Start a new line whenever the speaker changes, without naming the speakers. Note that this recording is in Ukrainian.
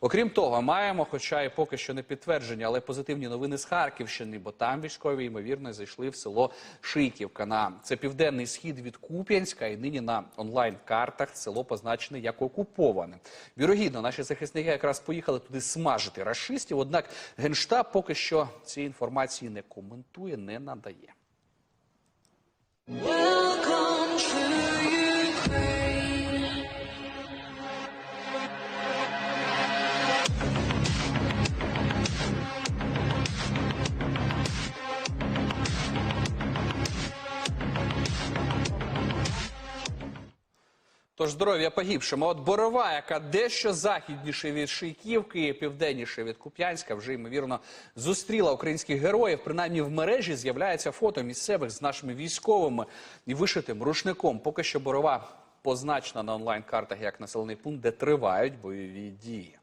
Окрім того, маємо, хоча і поки що не підтверджені, але позитивні новини з Харківщини, бо там військові ймовірно зайшли в село Шийківка. На це південний схід від Куп'янська, і нині на онлайн-картах село позначене як окуповане. Вірогідно, наші захисники якраз поїхали туди смажити рашистів. Однак генштаб поки що цієї інформації не коментує, не надає. Тож здоров'я погибшим. От Борова, яка дещо західніше від Шийківки, південніше від Куп'янська, вже ймовірно зустріла українських героїв. Принаймні в мережі з'являється фото місцевих з нашими військовими і вишитим рушником. Поки що Борова позначена на онлайн-картах як населений пункт, де тривають бойові дії.